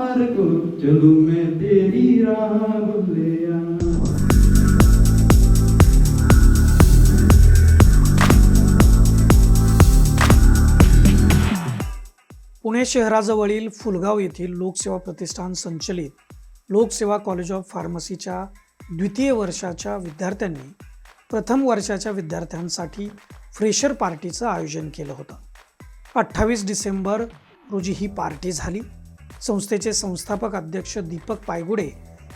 चलू मैं तेरी राह बल्लिया पुणे शहराजवळील फुलगाव येथील लोकसेवा प्रतिष्ठान संचलित लोकसेवा कॉलेज ऑफ फार्मसीच्या द्वितीय वर्षाच्या विद्यार्थ्यांनी प्रथम वर्षाच्या विद्यार्थ्यांसाठी फ्रेशर पार्टीचं आयोजन केलं होतं. अठ्ठावीस डिसेंबर रोजी ही पार्टी झाली. संस्थेचे संस्थापक अध्यक्ष दीपक पायगुडे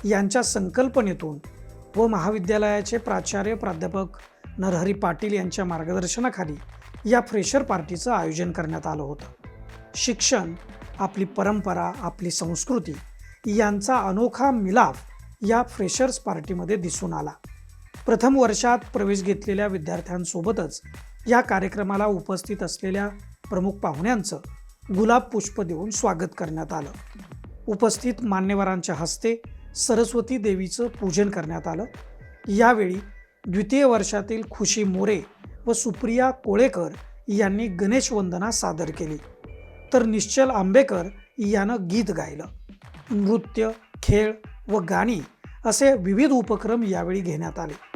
यांच्या संकल्पनेतून व महाविद्यालयाचे प्राचार्य प्राध्यापक नरहरी पाटील यांच्या मार्गदर्शनाखाली या फ्रेशर पार्टीचं आयोजन करण्यात आलं होतं. शिक्षण आपली परंपरा आपली संस्कृती यांचा अनोखा मिलाफ या फ्रेशर्स पार्टीमध्ये दिसून आला. प्रथम वर्षात प्रवेश घेतलेल्या विद्यार्थ्यांसोबतच या कार्यक्रमाला उपस्थित असलेल्या प्रमुख पाहुण्यांचं गुलाब पुष्प देऊन स्वागत करण्यात आलं. उपस्थित मान्यवरांच्या हस्ते सरस्वती देवीचं पूजन करण्यात आलं. यावेळी द्वितीय वर्षातील खुशी मोरे व सुप्रिया कोळेकर यांनी गणेश वंदना सादर केली. तर निश्चल आंबेकर यानं गीत गायलं. नृत्य खेळ व गाणी असे विविध उपक्रम यावेळी घेण्यात आले.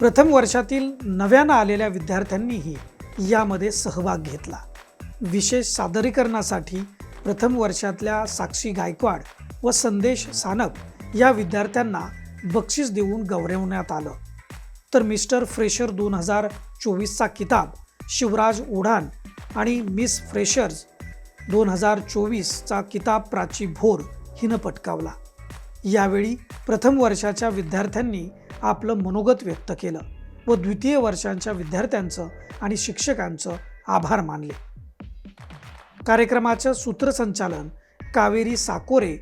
प्रथम वर्षातील नव्यानं आलेल्या विद्यार्थ्यांनीही यामध्ये सहभाग घेतला. विशेष सादरीकरणासाठी प्रथम वर्षातल्या साक्षी गायकवाड व संदेश सानप या विद्यार्थ्यांना बक्षीस देऊन गौरवण्यात आलं. तर मिस्टर फ्रेशर दोन हजार चोवीसचा किताब शिवराज ओढान आणि मिस फ्रेशर्स दोन हजार चोवीसचा किताब प्राची भोर हिनं पटकावला. यावेळी प्रथम वर्षाच्या विद्यार्थ्यांनी आपलं मनोगत व्यक्त केलं व द्वितीय वर्षांच्या विद्यार्थ्यांचं आणि शिक्षकांचं आभार मानले. कार्यक्रमाचं सूत्रसंचालन कावेरी साकोरे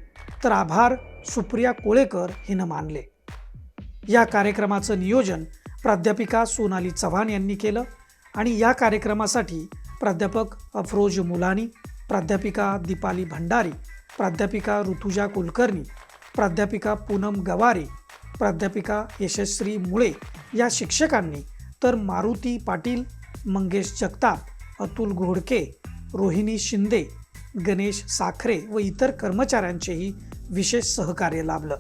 तर आभार सुप्रिया कोळेकर हिनं मानले. या कार्यक्रमाचं नियोजन प्राध्यापिका सोनाली चव्हाण यांनी केलं आणि या कार्यक्रमासाठी प्राध्यापक अफरोज मुलानी प्राध्यापिका दीपाली भंडारी प्राध्यापिका ऋतुजा कुलकर्णी प्राध्यापिका पूनम गवारे प्राध्यापिका यशस्वी मुळे या शिक्षकांनी तर मारुती पाटील मंगेश जगताप अतुल घोडके रोहिणी शिंदे गणेश साखरे व इतर कर्मचाऱ्यांचेही विशेष सहकार्य लाभलं.